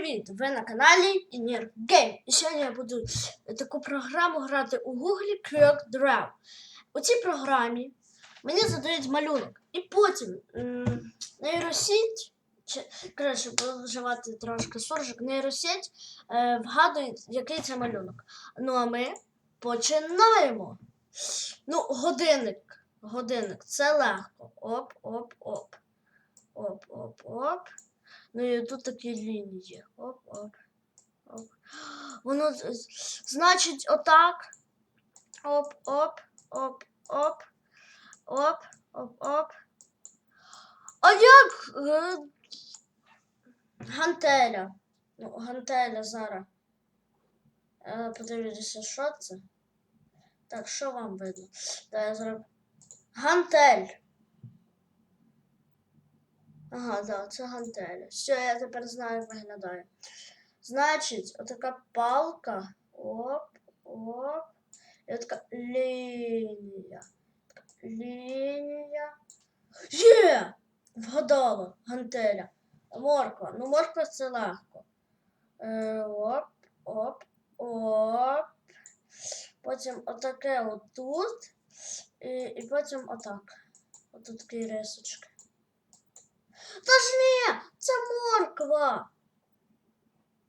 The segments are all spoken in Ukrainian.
привіт! Ви на каналі Інір Гейм. І сьогодні я буду таку програму грати у Google Quick Draw. У цій програмі мені задають малюнок. І потім м, нейросеть, чи краще буду вживати трошки суржик, нейросеть е, вгадує, який це малюнок. Ну а ми починаємо. Ну, годинник. Годинник. Це легко. Оп, оп, оп. Оп, оп, оп. Ну і тут такі лінії. Оп, оп, оп. Воно значить отак. Оп, оп, оп, оп, оп, оп, оп. А як е, гантеля? Ну, гантеля зараз. Е, подивлюся, що це. Так, що вам видно? Та я зараз. Гантель. Ага, да, це гантеля. Все, я тепер знаю, як виглядає. Значить, отака палка. Оп, оп. І така лінія. Лінія. Є! Вгадала гантеля. Морква. Ну, морква це легко. Е, оп, оп, оп. Потім отаке отут. І, і потім отак. Отут такі рисочки. Та ж ні, це морква.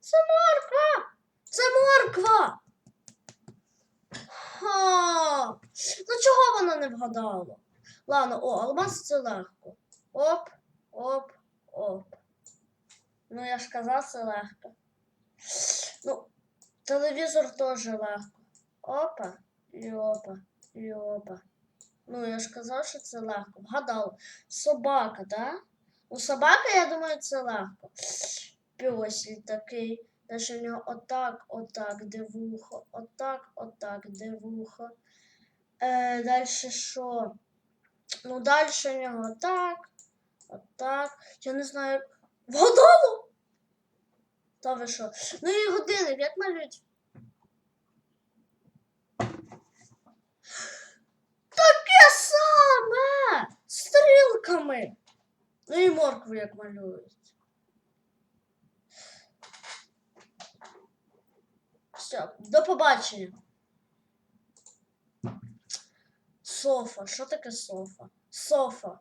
Це морква. Це морква. Ха. Ну чого вона не вгадала? Ладно, о, алмаз це легко. Оп, оп, оп. Ну, я ж казав, це легко. Ну, телевізор теж легко. Опа, і опа, і опа. Ну, я ж казав, що це легко. Вгадала. Собака, да? У собаки, я думаю, це легко. Пьосіль такий. Далі в нього отак, отак, де вухо, отак, отак, де вухо. Е, далі що? Ну, далі в нього отак, отак. Я не знаю, як. Вгадало! Та ви що? Ну і годинник, як малюють? Таке саме! Стрілками! Ну і моркву як малюють. Все, до побачення. Софа. Що таке софа? Софа.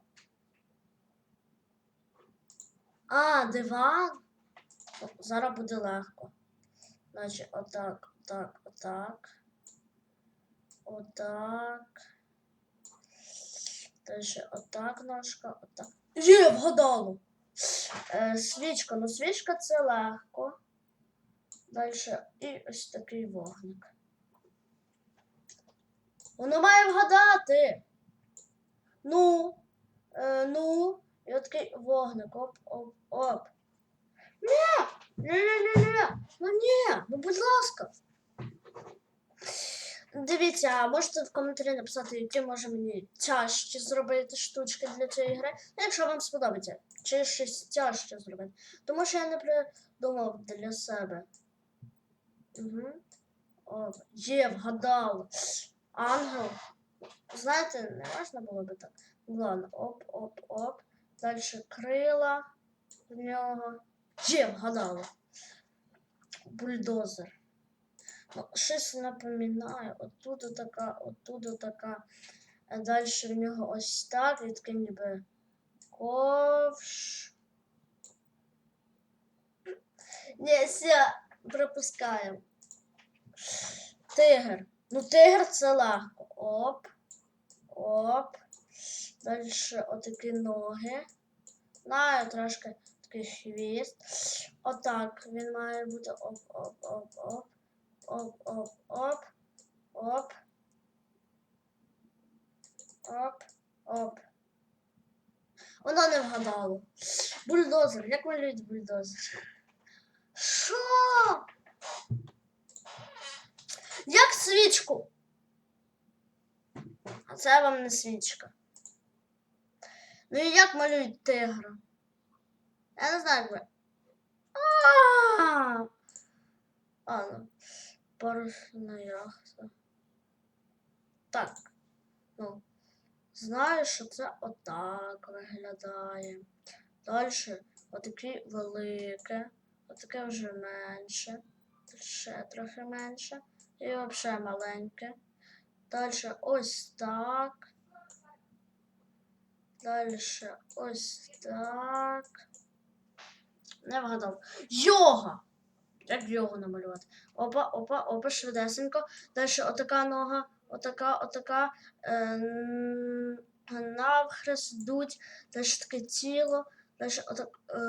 А, диван. Зараз буде легко. Значить, отак, отак, отак. Отак. Далі отак ножка, отак. Є, вгадало. Е, свічка. Ну, свічка це легко. Далі і ось такий вогник. Воно має вгадати. Ну, е, ну, і такий вогник. Оп, оп, оп. Ні! Ні, ні, ні, ні. Ну ні, ну будь ласка. Дивіться, а можете в коментарі написати, які може мені тяжче зробити штучки для цієї гри. Ну, якщо вам сподобається, чи щось тяжче зробити. Тому що я не придумав для себе. Угу. О, є, вгадав. Ангел. Знаєте, не можна було би так. Ладно, оп, оп, оп. Далі крила в нього. Є, вгадала. Бульдозер. Щось напоминає. Оттуда така, оттуда така. А далі в нього ось так, таке ніби ковш. Ні, все, пропускаємо. Тигр. Ну, тигр це легко. Оп. Оп. Далі отакі ноги. Знаю, трошки такий хвіст. Отак він має бути. Оп, оп, оп, оп. Оп, оп, оп. Воно не вгадало. Бульдозер. Як малюють бульдозер? Що? Як свічку? А це вам не свічка. Ну і як малюють тигра? Я не знаю, як ви. А, ну. Парусна яхта. Так. Ну. Знаю, що це отак виглядає. Далі отакі велике. Отаке вже менше. Ще трохи менше. І взагалі маленьке. Далі ось так. Далі ось так. Не вгадав. Йога! Як йогу намалювати? Опа, опа, опа, швидесенько. Далі отака нога, отака, отака. Е, навхрест дуть. Далі таке тіло. Далі отак е,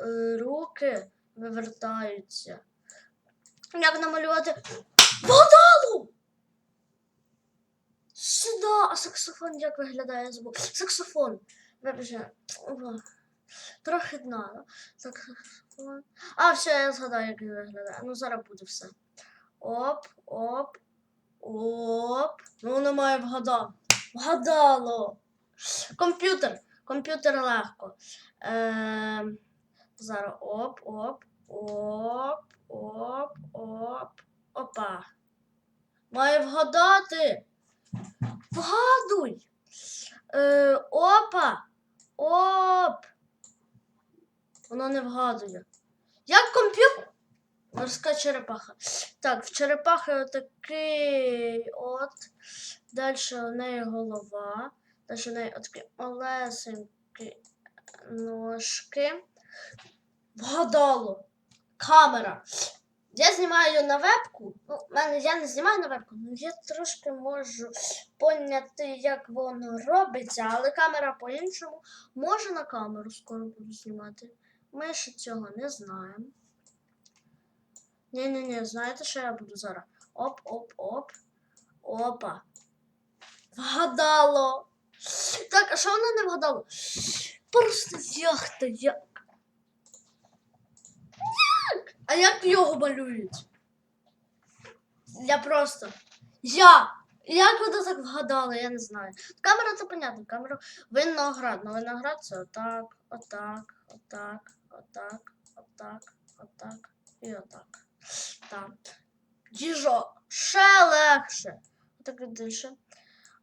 е, руки вивертаються. Як намалювати? Вгадало! Сюди! А саксофон як виглядає звук? Саксофон. Ова. Трохи дна. Саксофон. А, все, я згадаю, як він виглядає. Ну, зараз буде все. Оп, оп, оп. Ну, немає вгадав. Вгадало. Комп'ютер. Комп'ютер легко. Е, зараз оп, оп, оп, оп, оп, опа. Має вгадати. Вгадуй. Е, опа. Оп. Воно не вгадує. Як комп'ютер? Морська черепаха. Так, в черепахи отакий от. Далі у неї голова. Далі у неї отакі малесенькі ножки. Вгадало. Камера. Я знімаю на вебку. Ну, мене я не знімаю на вебку, але я трошки можу поняти, як воно робиться, але камера по-іншому. Може на камеру скоро буду знімати. Ми ще цього не знаємо. Ні-ні-ні, знаєте, що я буду зараз? Оп-оп-оп. Опа. Вгадало. Так, а що воно не вгадало? Просто як то як? Як? А як його малюють? Я просто. Я! Як ви так вгадали, я не знаю. Камера це понятно, камера виноград. Ну виноград це отак, отак, отак, отак, отак, отак і отак. Так. Діжок. Ще легше. Отак дальше.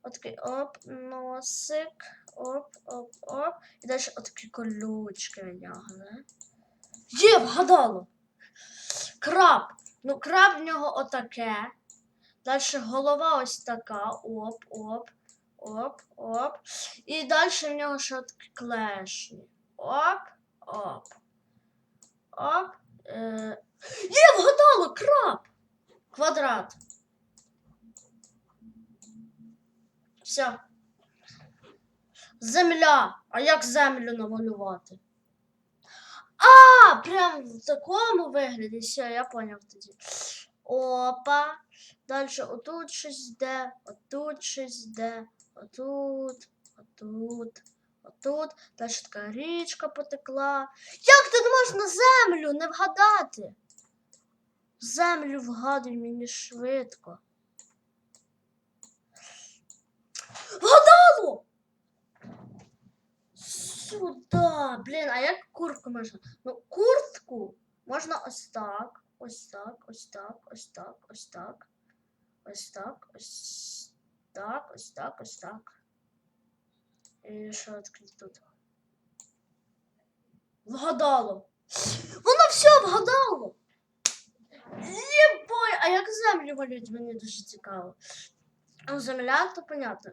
Отакий оп, носик, оп, оп, оп. І далі отакі колючки в нього, да? Є, вгадало. Краб. Ну, краб в нього отаке. Далі голова ось така. Оп, оп, оп, оп. І далі в нього ще такі клешні. Оп, оп. Оп. Е... Є, вгадало, краб. Квадрат. Все. Земля. А як землю намалювати? А, прям в такому вигляді. Все, я поняв тоді. Опа. Далі отут щось йде, отут щось йде, отут, отут, отут. Далі така річка потекла. Як тут можна землю не вгадати? Землю вгадуй мені швидко. Вгадало! Сюда. Блін, а як куртку можна? Ну, куртку можна ось так, ось так, ось так, ось так, ось так. Ось так, ось так, ось так, ось так. І що відкрити тут? Вгадало. Воно все вгадало. Єбой, а як землю малюють, мені дуже цікаво. Ну, земля, то понятно.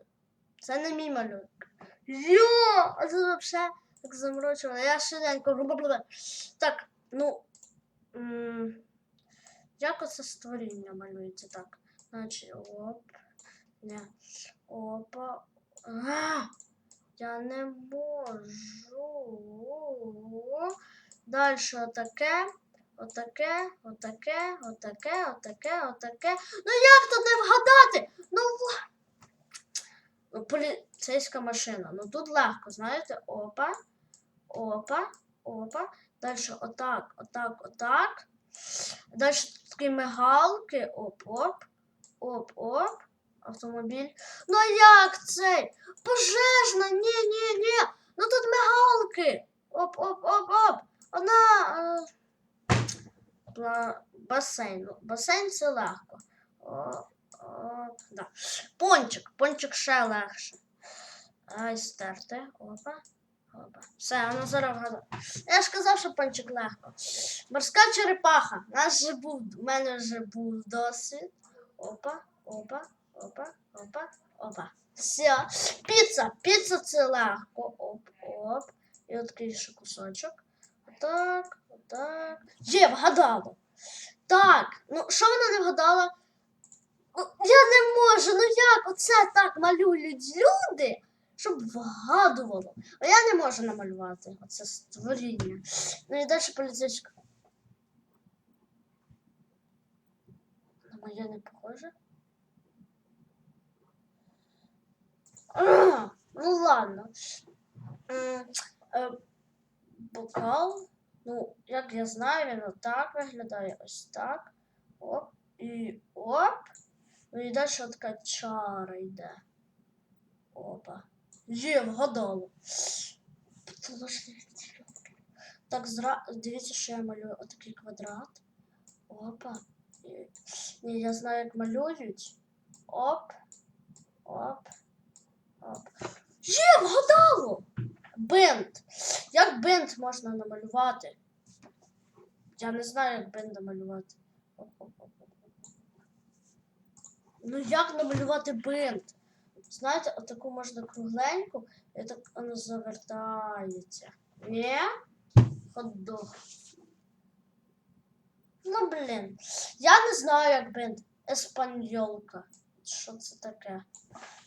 Це не мій малюнок. Йо! А це взагалі так заморочувало. Я швиденько. Так, ну. Як оце створіння малюється так? Значить, оп. Не. Опа. А, я не можу. Далі отаке. Отаке, отаке, отаке, отаке, отаке. Ну як тут не вгадати? Ну, ну поліцейська машина. Ну тут легко, знаєте? Опа, опа, опа. Далі отак, отак, отак. Далі такі мигалки. Оп-оп, оп-оп. Автомобіль. Ну як цей? Пожежна, ні, ні, ні. Ну тут мигалки. Оп-оп-оп-оп. Вона. Е... Басейн. Ну, Басейн це легко. О, о, да. Пончик. Пончик ще легше. Ай, стерти. Опа. Опа. Все, вона зараз вгадала. Я ж казав, що пончик легко. Морська черепаха. У нас же був, у мене вже був досвід. Опа, опа, опа, опа, опа. Все. Піца. Піца це легко. Оп, оп. І такий ще кусочок. Отак, отак. Є, вгадала. Так, ну що вона не вгадала? Ну, я не можу, ну як оце так малюють люди, щоб вгадувало. А я не можу намалювати оце створіння. Ну і далі поліцейська. Моє не похоже. А, ну ладно. Е, Бокал. Ну, як я знаю, він отак виглядає ось так. Оп. І оп. Ну і далі така чара йде. Опа. Є, вгадало. Так, зра... дивіться, що я малюю отакий квадрат. Опа. Ні, я знаю, як малюють. Оп. Оп. Оп. Є, вгадало! Бинт. Як бинт можна намалювати? Я не знаю, як бинт намалювати. Ну як намалювати бинт? Знаєте, отаку можна кругленьку, і так воно завертається. Ні? Хот-дог. Ну, блін. Я не знаю, як бинт. Еспаньолка. Що це таке?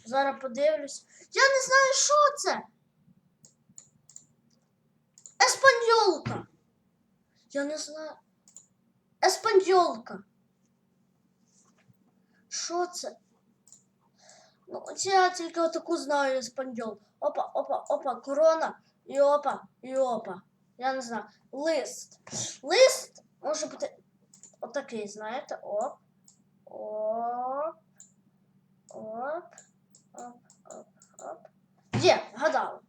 Зараз подивлюсь. Я не знаю, що це. Еспаньолка. Я не знаю. Еспаньолка. Що це? Ну, от я тільки отаку знаю еспаньол. Опа, опа, опа, корона. І опа, і опа. Я не знаю. Лист. Лист може бути отакий, знаєте? Оп. Оп. Оп. Оп, оп, оп. Є, гадала.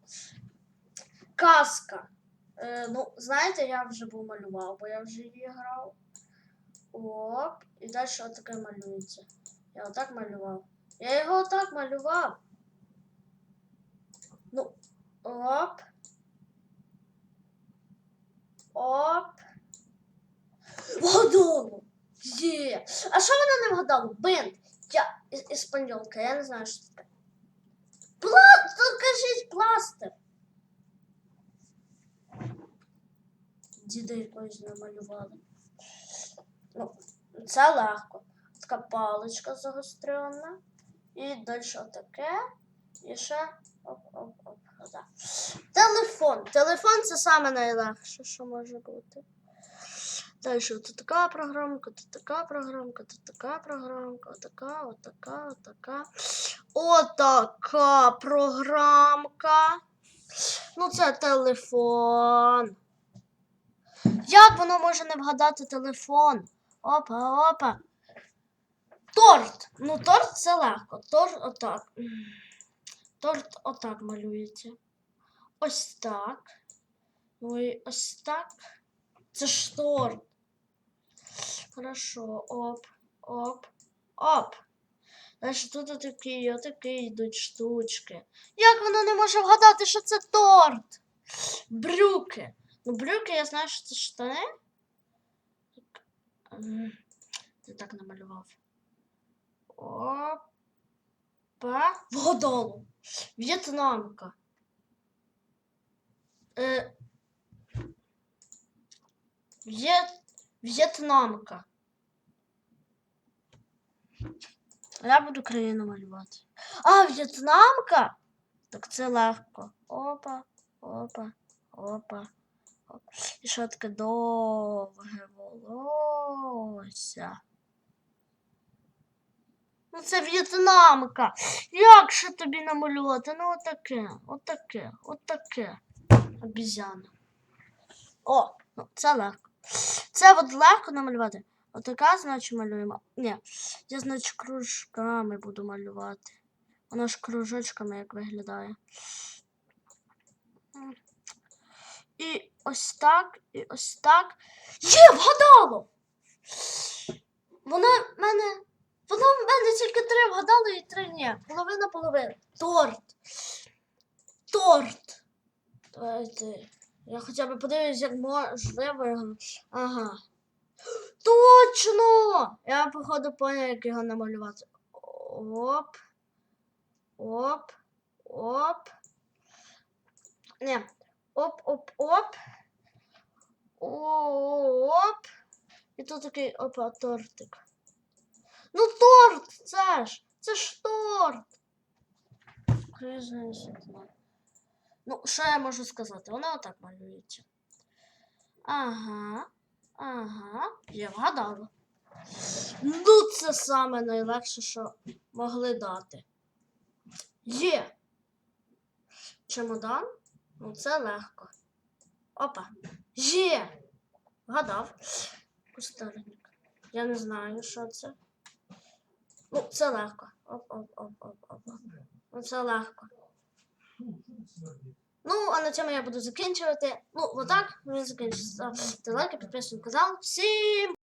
Казка. Е, ну, знаєте, я вже був малював, бо я вже її грав. Оп. І далі отаке малюється. Я отак малював. Я його отак малював. Ну, оп. Оп. Вгадало! Є! А що вона не вгадала? Бинт. Я іс- іспаньолка, я не знаю, що це таке. Пла... То кажіть пластир. Діда якось намалювали. Ну, це легко. Така паличка загострена. І далі отаке. І ще оп-оп-оп. Да. Телефон. Телефон це саме найлегше, що може бути. Далі тут така програмка, тут така програмка, тут така програмка, отака, отака, отака. Отака програмка. Ну, це телефон. Як воно може не вгадати телефон? Опа, опа. Торт. Ну, торт це легко. Торт отак. Торт отак малюється. Ось так. Ну і ось так. Це ж торт. Хорошо. Оп, оп, оп. Далі тут отакі, отакі йдуть штучки. Як воно не може вгадати, що це торт? Брюки. Ну, брюки, я знаю, що це штани. Ти так намалював. Опа. Вгадало. В'єтнамка. Е, В'єт... В'єтнамка. Я буду країну малювати. А, В'єтнамка? Так це легко. Опа, опа, опа. оп. І що таке довге волосся. Ну це в'єтнамка. Як ще тобі намалювати? Ну отаке, отаке, отаке. Обізяна. О, ну це легко. Це от легко намалювати. Отака, значить, малюємо. Ні, я, значить, кружками буду малювати. Воно ж кружочками як виглядає. І ось так, і ось так. Є, вгадало! Воно в мене. Воно в мене тільки три вгадало і три ні. Половина половина. Торт. Торт. Давайте. Я хоча б подивлюсь, як можливо. Ага. Точно! Я, походу, поняв, як його намалювати. Оп. Оп. Оп. Не. Оп, оп, оп. Оп. І тут такий опа, тортик. Ну торт! Це ж! Це ж торт! Ну, що я можу сказати? Вона отак малюється. Ага. Ага. Я вгадала. Ну, це саме найлегше, що могли дати. Є. Чемодан? Ну, це легко. Опа. Є. Вгадав. Пустельник. Я не знаю, що це. Ну, це легко. Оп-оп-оп-оп-оп. Ну, це легко. Ну, а на цьому я буду закінчувати. Ну, отак він закінчиться. Ставте лайки, підписуйтесь на канал. Всім!